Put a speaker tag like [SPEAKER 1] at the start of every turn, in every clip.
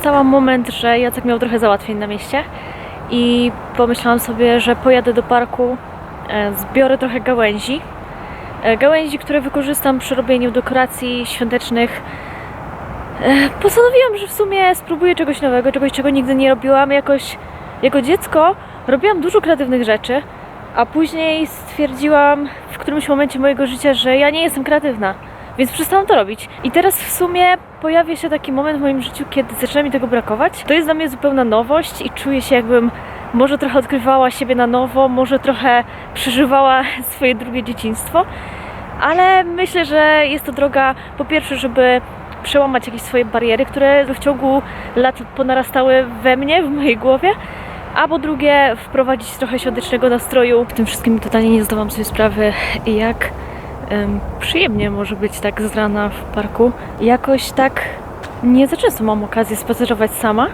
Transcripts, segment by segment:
[SPEAKER 1] wykorzystałam moment, że Jacek miał trochę załatwień na mieście i pomyślałam sobie, że pojadę do parku, e, zbiorę trochę gałęzi. E, Gałęzi, które wykorzystam przy robieniu dekoracji świątecznych. E, Postanowiłam, że w sumie spróbuję czegoś nowego, czegoś, czego nigdy nie robiłam. Jakoś jako dziecko robiłam dużo kreatywnych rzeczy, a później stwierdziłam w którymś momencie mojego życia, że ja nie jestem kreatywna, więc przestałam to robić. I teraz w sumie pojawia się taki moment w moim życiu, kiedy zaczyna mi tego brakować. To jest dla mnie zupełna nowość i czuję się jakbym może trochę odkrywała siebie na nowo, może trochę przeżywała swoje drugie dzieciństwo, ale myślę, że jest to droga po pierwsze, żeby przełamać jakieś swoje bariery, które w ciągu lat ponarastały we mnie, w mojej głowie, a po drugie wprowadzić trochę świątecznego nastroju. W tym wszystkim totalnie nie zdawałam sobie sprawy, jak przyjemnie może być tak z rana w parku. Jakoś tak nie za często mam okazję spacerować sama,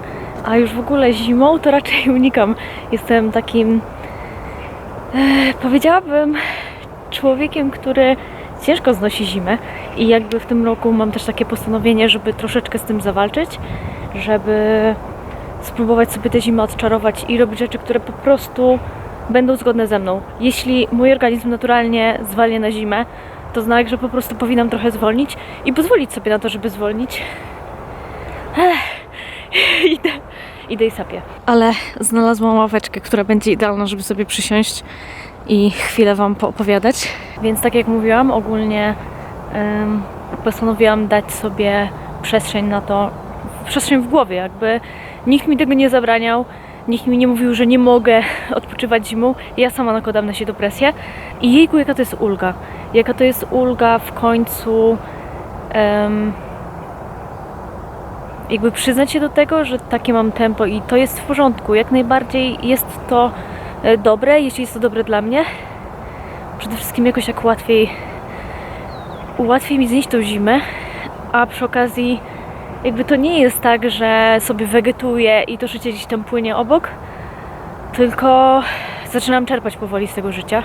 [SPEAKER 1] a już w ogóle zimą to raczej unikam. Jestem takim, e, powiedziałabym, człowiekiem, który ciężko znosi zimę i jakby w tym roku mam też takie postanowienie, żeby troszeczkę z tym zawalczyć, żeby spróbować sobie tę zimę odczarować i robić rzeczy, które po prostu będą zgodne ze mną. Jeśli mój organizm naturalnie zwalnia na zimę, to znak, że po prostu powinnam trochę zwolnić i pozwolić sobie na to, żeby zwolnić. Ech, idę, idę i sapię. Ale znalazłam ławeczkę, która będzie idealna, żeby sobie przysiąść i chwilę Wam poopowiadać. Więc tak jak mówiłam, ogólnie postanowiłam dać sobie przestrzeń na to, przestrzeń w głowie, jakby nikt mi tego nie zabraniał, nikt mi nie mówił, że nie mogę odpoczywać zimą. Ja sama nakładam na siebie presję i jejku, jaka to jest ulga. Jaka to jest ulga w końcu em, jakby przyznać się do tego, że takie mam tempo i to jest w porządku. Jak najbardziej jest to e, dobre, jeśli jest to dobre dla mnie. Przede wszystkim jakoś jak łatwiej łatwiej mi znieść tą zimę, a przy okazji jakby to nie jest tak, że sobie wegetuję i to życie gdzieś tam płynie obok, tylko zaczynam czerpać powoli z tego życia,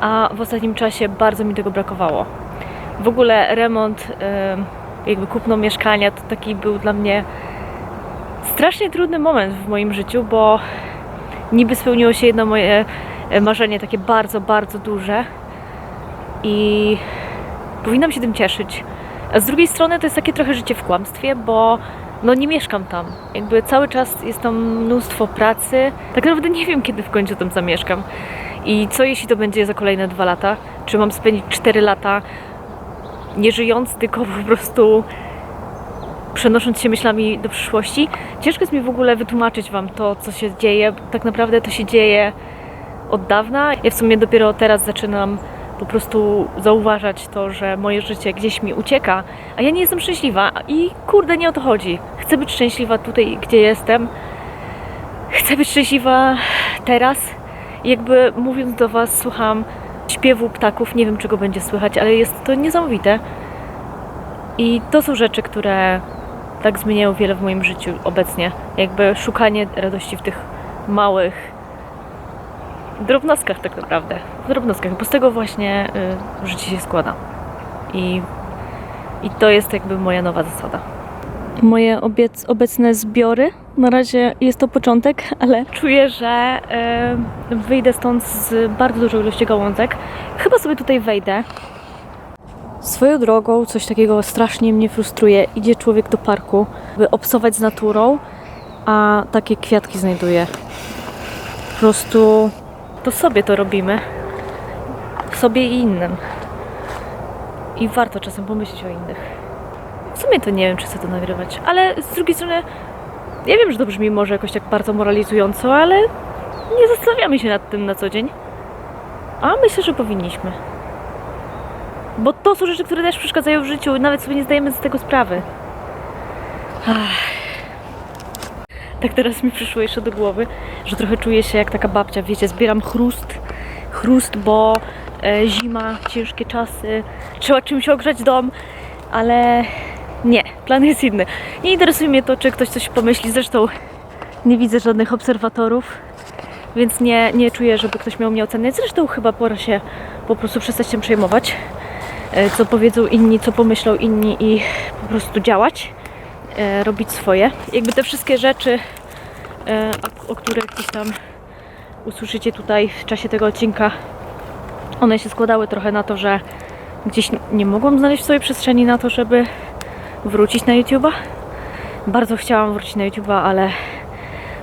[SPEAKER 1] a w ostatnim czasie bardzo mi tego brakowało. W ogóle remont, em, jakby kupno mieszkania to taki był dla mnie strasznie trudny moment w moim życiu, bo niby spełniło się jedno moje e, marzenie, takie bardzo, bardzo duże i powinnam się tym cieszyć. A z drugiej strony to jest takie trochę życie w kłamstwie, bo no nie mieszkam tam. Jakby cały czas jest tam mnóstwo pracy. Tak naprawdę nie wiem, kiedy w końcu tam zamieszkam. I co jeśli to będzie za kolejne dwa lata? Czy mam spędzić cztery lata nie żyjąc, tylko po prostu przenosząc się myślami do przyszłości? Ciężko jest mi w ogóle wytłumaczyć Wam to, co się dzieje. Tak naprawdę to się dzieje od dawna. Ja w sumie dopiero teraz zaczynam po prostu zauważać to, że moje życie gdzieś mi ucieka, a ja nie jestem szczęśliwa i kurde, nie o to chodzi. Chcę być szczęśliwa tutaj, gdzie jestem. Chcę być szczęśliwa teraz. Jakby mówiąc do Was, słucham śpiewu ptaków, nie wiem czego będzie słychać, ale jest to niesamowite. I to są rzeczy, które tak zmieniają wiele w moim życiu obecnie. Jakby szukanie radości w tych małych, drobnostkach tak naprawdę. W drobnostkach, bo z tego właśnie y, życie się składa. I, I to jest jakby moja nowa zasada. Moje obiec, obecne zbiory, na razie jest to początek, ale czuję, że y, wyjdę stąd z bardzo dużą ilością gałązek. Chyba sobie tutaj wejdę. Swoją drogą coś takiego strasznie mnie frustruje. Idzie człowiek do parku, by obcować z naturą, a takie kwiatki znajduje. Po prostu to sobie to robimy. Sobie i innym. I warto czasem pomyśleć o innych. W sumie to nie wiem, czy chcę to nagrywać, ale z drugiej strony ja wiem, że to brzmi może jakoś tak bardzo moralizująco, ale nie zastanawiamy się nad tym na co dzień. A myślę, że powinniśmy. Bo to są rzeczy, które też przeszkadzają w życiu nawet sobie nie zdajemy z tego sprawy. Ach. Tak teraz mi przyszło jeszcze do głowy, że trochę czuję się jak taka babcia, wiecie, zbieram chrust, chrust, bo e, zima, ciężkie czasy, trzeba czymś ogrzać dom, ale nie, plan jest inny. Nie interesuje mnie to, czy ktoś coś pomyśli, zresztą nie widzę żadnych obserwatorów, więc nie, nie czuję, żeby ktoś miał mnie oceniać. Zresztą chyba pora się po prostu przestać tym przejmować, e, co powiedzą inni, co pomyślą inni i po prostu działać. E, robić swoje. Jakby te wszystkie rzeczy, e, o, których gdzieś tam usłyszycie tutaj w czasie tego odcinka, one się składały trochę na to, że gdzieś nie mogłam znaleźć swojej przestrzeni na to, żeby wrócić na YouTube'a. Bardzo chciałam wrócić na YouTube'a, ale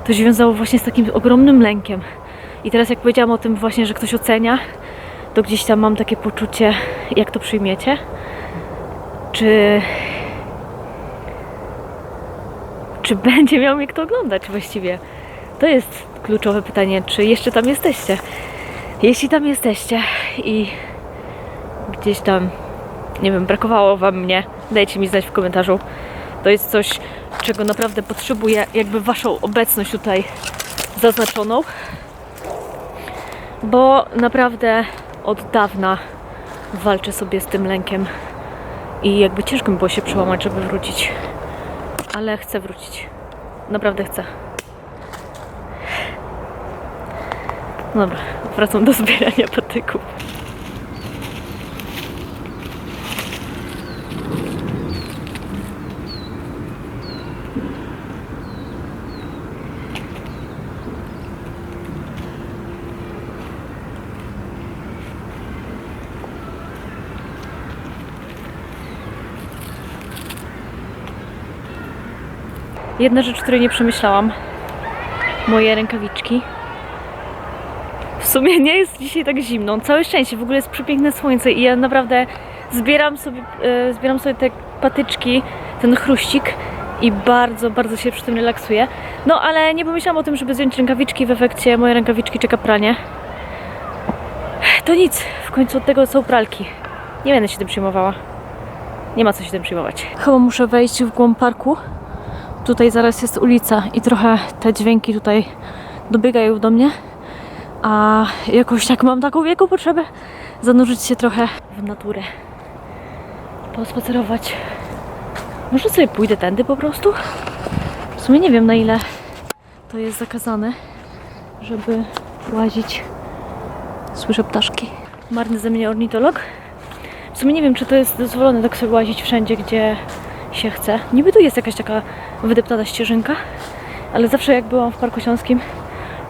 [SPEAKER 1] to się wiązało właśnie z takim ogromnym lękiem. I teraz jak powiedziałam o tym właśnie, że ktoś ocenia, to gdzieś tam mam takie poczucie, jak to przyjmiecie. Czy czy będzie miał mnie kto oglądać właściwie? To jest kluczowe pytanie, czy jeszcze tam jesteście. Jeśli tam jesteście i gdzieś tam, nie wiem, brakowało Wam mnie, dajcie mi znać w komentarzu. To jest coś, czego naprawdę potrzebuję, jakby Waszą obecność tutaj zaznaczoną. Bo naprawdę od dawna walczę sobie z tym lękiem i jakby ciężko mi było się przełamać, żeby wrócić. Ale chcę wrócić. Naprawdę chcę. Dobra, wracam do zbierania patyków. Jedna rzecz, której nie przemyślałam. Moje rękawiczki. W sumie nie jest dzisiaj tak zimno. Całe szczęście, w ogóle jest przepiękne słońce i ja naprawdę zbieram sobie, e, zbieram sobie te patyczki, ten chruścik i bardzo, bardzo się przy tym relaksuję. No ale nie pomyślałam o tym, żeby zdjąć rękawiczki. W efekcie moje rękawiczki czeka pranie. To nic, w końcu od tego są pralki. Nie będę się tym przejmowała. Nie ma co się tym przejmować. Chyba muszę wejść w głąb parku. Tutaj zaraz jest ulica i trochę te dźwięki tutaj dobiegają do mnie. A jakoś tak mam taką wielką potrzebę zanurzyć się trochę w naturę. Pospacerować. Może sobie pójdę tędy po prostu? W sumie nie wiem na ile to jest zakazane, żeby łazić. Słyszę ptaszki. Marny ze mnie ornitolog. W sumie nie wiem, czy to jest dozwolone tak sobie łazić wszędzie, gdzie się chce. Niby tu jest jakaś taka wydeptana ścieżynka, ale zawsze jak byłam w Parku Śląskim,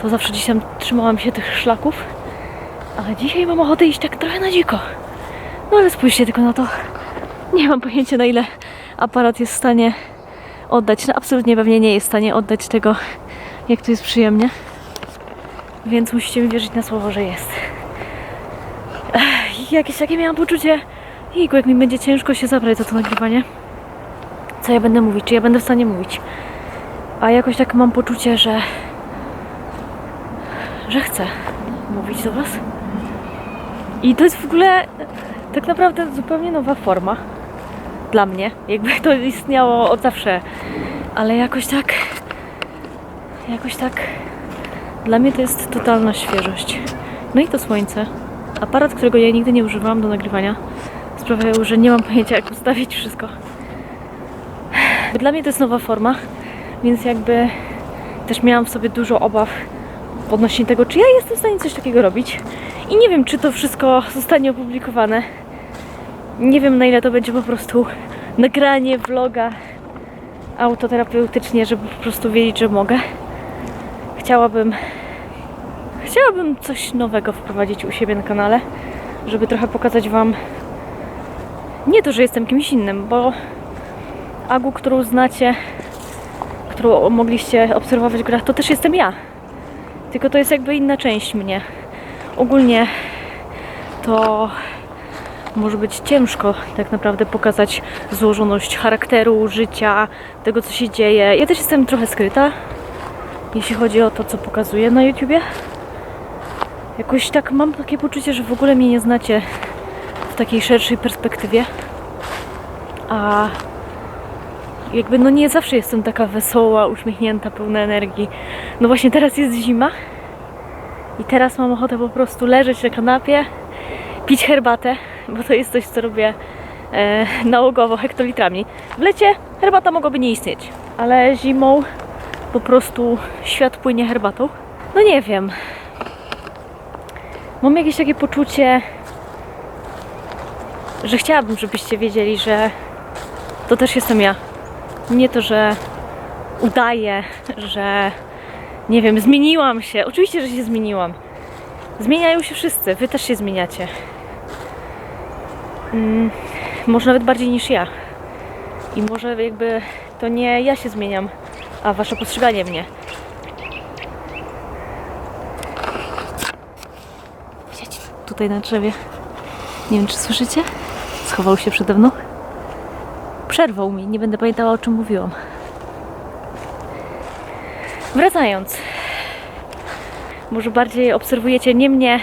[SPEAKER 1] to zawsze gdzieś tam trzymałam się tych szlaków. Ale dzisiaj mam ochotę iść tak trochę na dziko. No ale spójrzcie tylko na to. Nie mam pojęcia na ile aparat jest w stanie oddać. No absolutnie pewnie nie jest w stanie oddać tego, jak tu jest przyjemnie. Więc musicie mi wierzyć na słowo, że jest. Ech, jakieś takie miałam poczucie, jejku, jak mi będzie ciężko się zabrać za to nagrywanie. Co ja będę mówić? Czy ja będę w stanie mówić? A jakoś tak mam poczucie, że że chcę mówić do Was. I to jest w ogóle tak naprawdę zupełnie nowa forma dla mnie. Jakby to istniało od zawsze, ale jakoś tak, jakoś tak dla mnie to jest totalna świeżość. No i to słońce. Aparat, którego ja nigdy nie używałam do nagrywania, sprawiają, że nie mam pojęcia, jak ustawić wszystko. Dla mnie to jest nowa forma, więc jakby też miałam w sobie dużo obaw odnośnie tego, czy ja jestem w stanie coś takiego robić. I nie wiem, czy to wszystko zostanie opublikowane. Nie wiem, na ile to będzie po prostu nagranie vloga autoterapeutycznie, żeby po prostu wiedzieć, że mogę. Chciałabym chciałabym coś nowego wprowadzić u siebie na kanale, żeby trochę pokazać Wam nie to, że jestem kimś innym, bo Agu, którą znacie, którą mogliście obserwować w grach, to też jestem ja. Tylko to jest jakby inna część mnie. Ogólnie to może być ciężko tak naprawdę pokazać złożoność charakteru, życia, tego co się dzieje. Ja też jestem trochę skryta, jeśli chodzi o to, co pokazuję na YouTubie. Jakoś tak mam takie poczucie, że w ogóle mnie nie znacie w takiej szerszej perspektywie. A jakby no nie zawsze jestem taka wesoła, uśmiechnięta, pełna energii. No właśnie teraz jest zima i teraz mam ochotę po prostu leżeć na kanapie, pić herbatę, bo to jest coś, co robię e, nałogowo hektolitrami. W lecie herbata mogłaby nie istnieć, ale zimą po prostu świat płynie herbatą. No nie wiem. Mam jakieś takie poczucie, że chciałabym, żebyście wiedzieli, że to też jestem ja. Nie to, że udaję, że nie wiem, zmieniłam się. Oczywiście, że się zmieniłam. Zmieniają się wszyscy, wy też się zmieniacie. Mm, może nawet bardziej niż ja. I może jakby to nie ja się zmieniam, a wasze postrzeganie mnie. Widzicie tutaj na drzewie? Nie wiem, czy słyszycie? Schował się przede mną. Przerwał mi, nie będę pamiętała o czym mówiłam. Wracając. Może bardziej obserwujecie nie mnie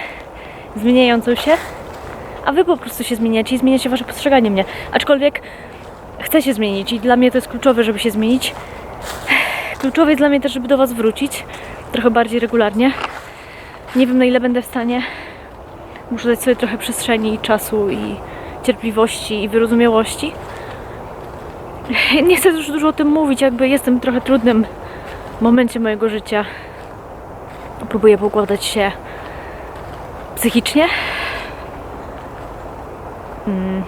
[SPEAKER 1] zmieniającą się, a wy po prostu się zmieniacie i zmieniacie wasze postrzeganie mnie. Aczkolwiek chcę się zmienić i dla mnie to jest kluczowe, żeby się zmienić. Kluczowe jest dla mnie też, żeby do was wrócić trochę bardziej regularnie. Nie wiem na ile będę w stanie. Muszę dać sobie trochę przestrzeni i czasu i cierpliwości i wyrozumiałości. Nie chcę już dużo o tym mówić, jakby jestem w trochę trudnym momencie mojego życia. Próbuję poukładać się psychicznie. Mm,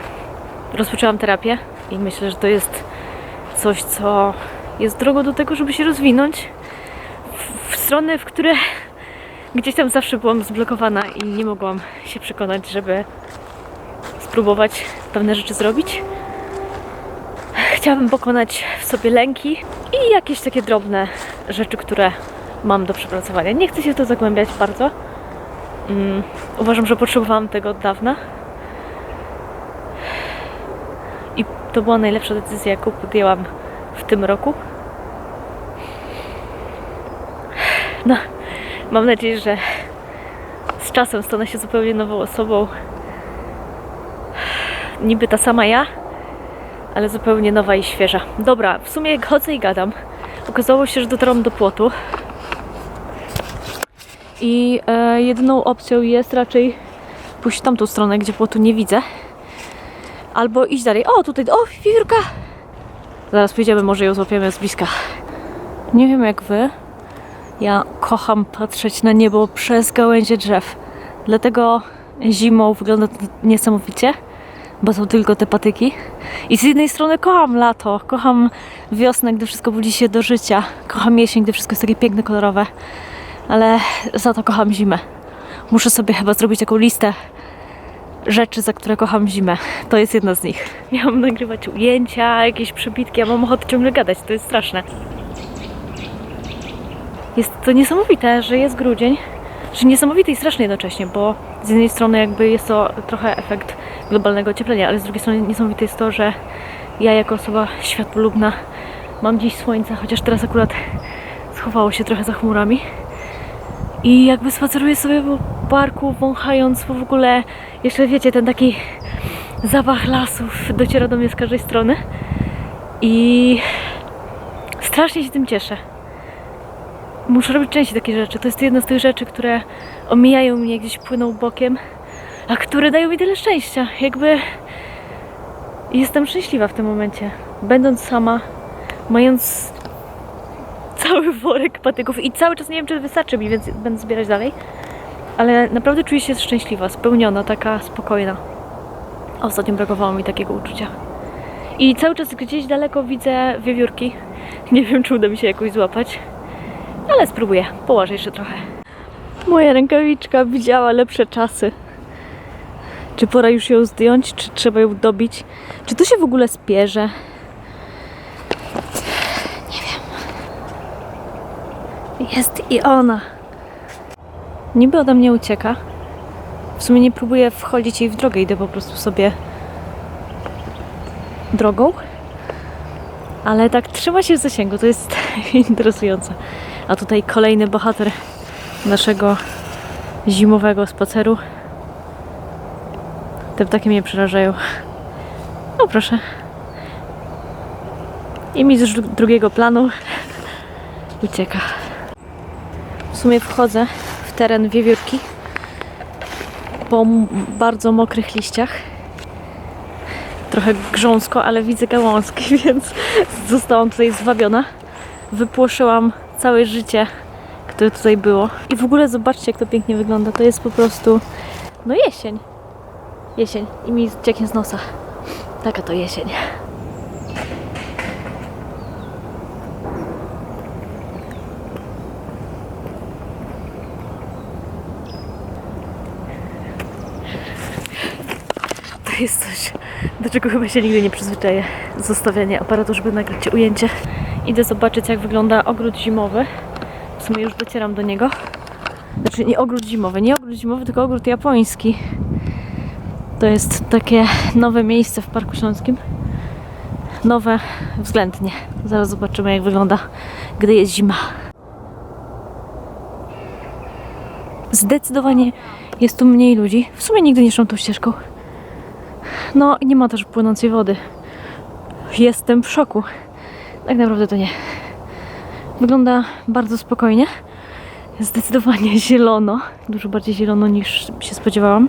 [SPEAKER 1] Rozpoczęłam terapię i myślę, że to jest coś, co jest drogą do tego, żeby się rozwinąć w, w strony, w które gdzieś tam zawsze byłam zblokowana i nie mogłam się przekonać, żeby spróbować pewne rzeczy zrobić. Chciałabym pokonać w sobie lęki i jakieś takie drobne rzeczy, które mam do przepracowania. Nie chcę się w to zagłębiać bardzo. Mm, uważam, że potrzebowałam tego od dawna. I to była najlepsza decyzja, jaką podjęłam w tym roku. No, mam nadzieję, że z czasem stanę się zupełnie nową osobą. Niby ta sama ja, ale zupełnie nowa i świeża. Dobra, w sumie chodzę i gadam, okazało się, że dotarłam do płotu. I e, jedyną opcją jest raczej pójść w tamtą stronę, gdzie płotu nie widzę. Albo iść dalej. O, tutaj, o, wiewiórka! Zaraz pójdziemy, może ją złapiemy z bliska. Nie wiem jak wy, ja kocham patrzeć na niebo przez gałęzie drzew. Dlatego zimą wygląda to niesamowicie, bo są tylko te patyki. I z jednej strony kocham lato, kocham wiosnę, gdy wszystko budzi się do życia. Kocham jesień, gdy wszystko jest takie piękne, kolorowe. Ale za to kocham zimę. Muszę sobie chyba zrobić taką listę rzeczy, za które kocham zimę. To jest jedna z nich. Miałam nagrywać ujęcia, jakieś przebitki, a mam ochotę ciągle gadać, to jest straszne. Jest to niesamowite, że jest grudzień, że niesamowite i straszne jednocześnie, bo z jednej strony jakby jest to trochę efekt globalnego ocieplenia, ale z drugiej strony niesamowite jest to, że ja jako osoba światłolubna mam dziś słońce, chociaż teraz akurat schowało się trochę za chmurami. I jakby spaceruję sobie po parku, wąchając, bo w ogóle jeszcze wiecie, ten taki zapach lasów dociera do mnie z każdej strony. I strasznie się tym cieszę. Muszę robić częściej takie rzeczy. To jest jedna z tych rzeczy, które omijają mnie, gdzieś płyną bokiem, a które dają mi tyle szczęścia. Jakby jestem szczęśliwa w tym momencie. Będąc sama, mając cały worek patyków i cały czas nie wiem, czy wystarczy mi, więc będę zbierać dalej. Ale naprawdę czuję się szczęśliwa, spełniona, taka spokojna. Ostatnio brakowało mi takiego uczucia. I cały czas gdzieś daleko widzę wiewiórki. Nie wiem, czy uda mi się jakoś złapać. Ale spróbuję. Położę jeszcze trochę. Moja rękawiczka widziała lepsze czasy. Czy pora już ją zdjąć? Czy trzeba ją dobić? Czy to się w ogóle spierze? Nie wiem. Jest i ona. Niby ode mnie ucieka. W sumie nie próbuję wchodzić jej w drogę, idę po prostu sobie drogą. Ale tak trzyma się w zasięgu, to jest interesujące. A tutaj kolejny bohater naszego zimowego spaceru. Te ptaki mnie przerażają. O proszę. I mi z dru- drugiego planu ucieka. W sumie wchodzę w teren wiewiórki po bardzo mokrych liściach. Trochę grząsko, ale widzę gałązki, więc zostałam tutaj zwabiona. Wypłoszyłam całe życie, które tutaj było. I w ogóle zobaczcie, jak to pięknie wygląda. To jest po prostu, no jesień. Jesień i mi cieknie z nosa. Taka to jesień. To jest coś, do czego chyba się nigdy nie przyzwyczaję. Zostawianie aparatu, żeby nagrać ujęcie. Idę zobaczyć, jak wygląda ogród zimowy. W sumie już docieram do niego. Znaczy nie ogród zimowy, nie ogród zimowy, tylko ogród japoński. To jest takie nowe miejsce w Parku Śląskim. Nowe względnie. Zaraz zobaczymy, jak wygląda, gdy jest zima. Zdecydowanie jest tu mniej ludzi. W sumie nigdy nie szłam tą ścieżką. No, nie ma też płynącej wody. Jestem w szoku. Tak naprawdę to nie. Wygląda bardzo spokojnie. Zdecydowanie zielono. Dużo bardziej zielono niż się spodziewałam.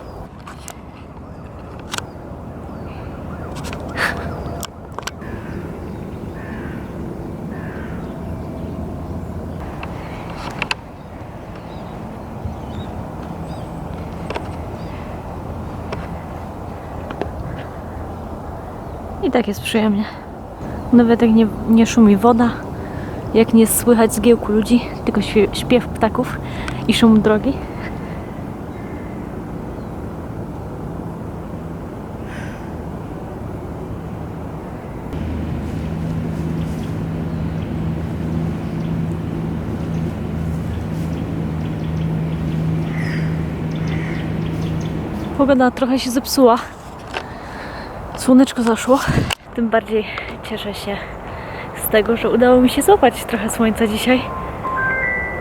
[SPEAKER 1] Tak jest przyjemnie. Nawet jak nie, nie szumi woda, jak nie słychać zgiełku ludzi, tylko śpiew, ptaków i szum drogi. Pogoda trochę się zepsuła. Słoneczko zaszło. Tym bardziej cieszę się z tego, że udało mi się złapać trochę słońca dzisiaj.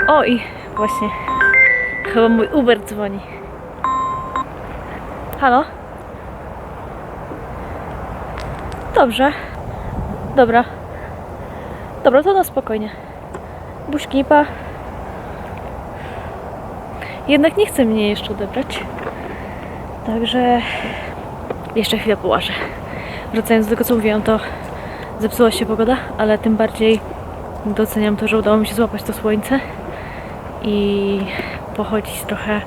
[SPEAKER 1] O i właśnie, chyba mój Uber dzwoni. Halo? Dobrze. Dobra. Dobra, to na spokojnie. Buźki, pa. Jednak nie chce mnie jeszcze odebrać. Także jeszcze chwilę połażę. Wracając do tego, co mówiłam, to zepsuła się pogoda, ale tym bardziej doceniam to, że udało mi się złapać to słońce i pochodzić trochę.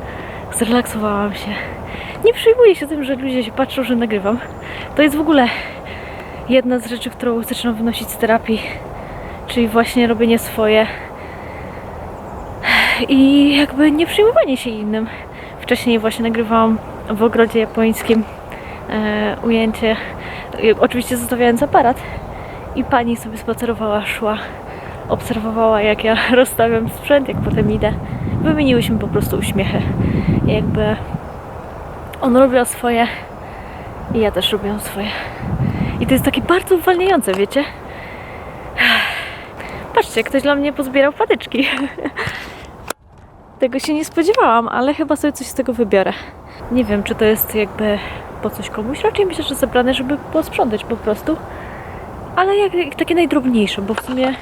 [SPEAKER 1] Zrelaksowałam się. Nie przejmuję się tym, że ludzie się patrzą, że nagrywam. To jest w ogóle jedna z rzeczy, którą zaczynam wynosić z terapii, czyli właśnie robienie swoje i jakby nie przejmowanie się innym. Wcześniej właśnie nagrywałam w ogrodzie japońskim ujęcie, e, oczywiście zostawiając aparat i pani sobie spacerowała, szła, obserwowała jak ja rozstawiam sprzęt, jak potem idę. Wymieniłyśmy po prostu uśmiechy. Jakby on robił swoje i ja też robiłam swoje. I to jest takie bardzo uwalniające, wiecie? Patrzcie, ktoś dla mnie pozbierał patyczki. Tego się nie spodziewałam, ale chyba sobie coś z tego wybiorę. Nie wiem, czy to jest jakby po coś komuś. Raczej myślę, że zebrane, żeby posprzątać po prostu. Ale jak, jak takie najdrobniejsze, bo w sumie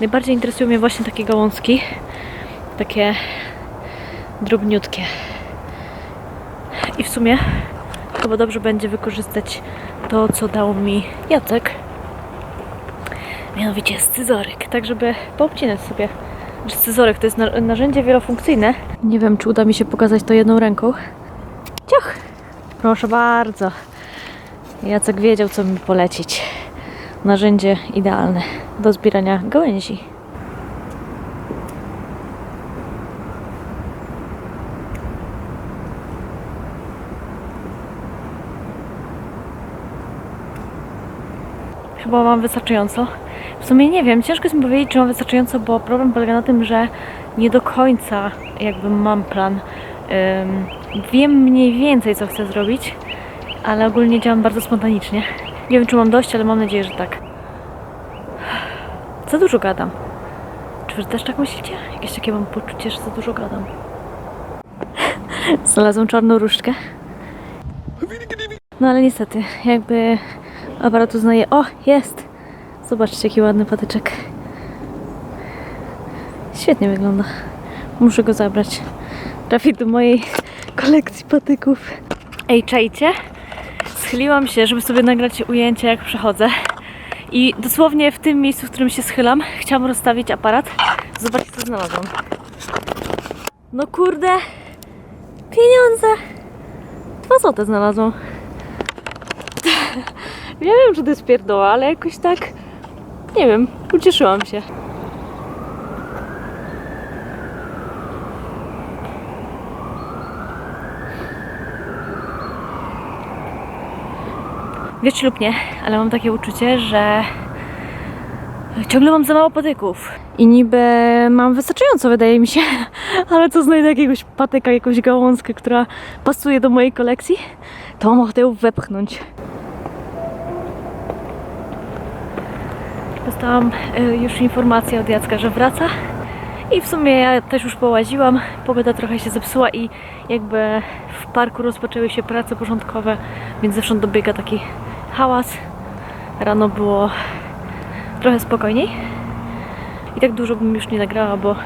[SPEAKER 1] najbardziej interesują mnie właśnie takie gałązki. Takie drobniutkie. I w sumie chyba dobrze będzie wykorzystać to, co dał mi Jacek. Mianowicie scyzoryk, tak żeby poobcinać sobie. Scyzoryk to jest na- narzędzie wielofunkcyjne. Nie wiem, czy uda mi się pokazać to jedną ręką. Ciach! Proszę bardzo. Jacek wiedział, co mi polecić. Narzędzie idealne do zbierania gałęzi. Chyba mam wystarczająco. W sumie nie wiem, ciężko jest mi powiedzieć, czy mam wystarczająco, bo problem polega na tym, że nie do końca jakby mam plan. Wiem mniej więcej, co chcę zrobić, ale ogólnie działam bardzo spontanicznie. Nie wiem, czy mam dość, ale mam nadzieję, że tak. Za dużo gadam. Czy wy też tak myślicie? Jakieś takie mam poczucie, że za dużo gadam. Znalazłam czarną różdżkę. No ale niestety, jakby aparat uznaje, o, jest! Zobaczcie, jaki ładny patyczek. Świetnie wygląda. Muszę go zabrać. Trafi do mojej kolekcji patyków. Ej, czajcie? Schyliłam się, żeby sobie nagrać ujęcie, jak przechodzę. I dosłownie w tym miejscu, w którym się schylam, chciałam rozstawić aparat. Zobaczcie, co znalazłam. No kurde! Pieniądze! Dwa złote znalazłam. Ja wiem, że to jest pierdoła, ale jakoś tak... Nie wiem, ucieszyłam się. Wierzcie lub nie, ale mam takie uczucie, że ciągle mam za mało patyków. I niby mam wystarczająco, wydaje mi się, ale co znajdę jakiegoś patyka, jakąś gałązkę, która pasuje do mojej kolekcji, to mam ochotę ją wepchnąć. Dostałam y, już informację od Jacka, że wraca. I w sumie ja też już połaziłam, pogoda trochę się zepsuła i jakby w parku rozpoczęły się prace porządkowe, więc zewsząd dobiega taki hałas. Rano było trochę spokojniej. I tak dużo bym już nie nagrała, bo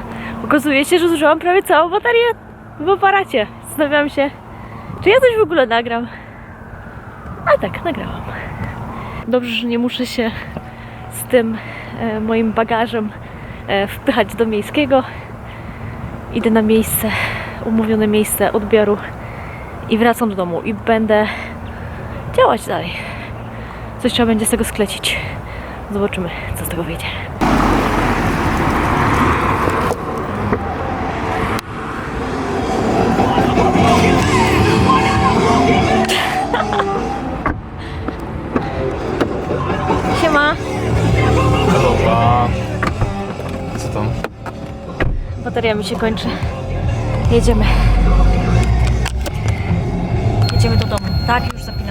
[SPEAKER 1] okazuje się, że zużyłam prawie całą baterię w aparacie. Zastanawiam się, czy ja coś w ogóle nagram. A tak, nagrałam. Dobrze, że nie muszę się z tym e, moim bagażem e, wpychać do miejskiego. Idę na miejsce, umówione miejsce odbioru i wracam do domu i będę działać dalej. Coś trzeba będzie z tego sklecić. Zobaczymy, co z tego wyjdzie. Siema.
[SPEAKER 2] Dobra. Co tam?
[SPEAKER 1] Bateria mi się kończy. Jedziemy. Jedziemy do domu. Tak, już za 5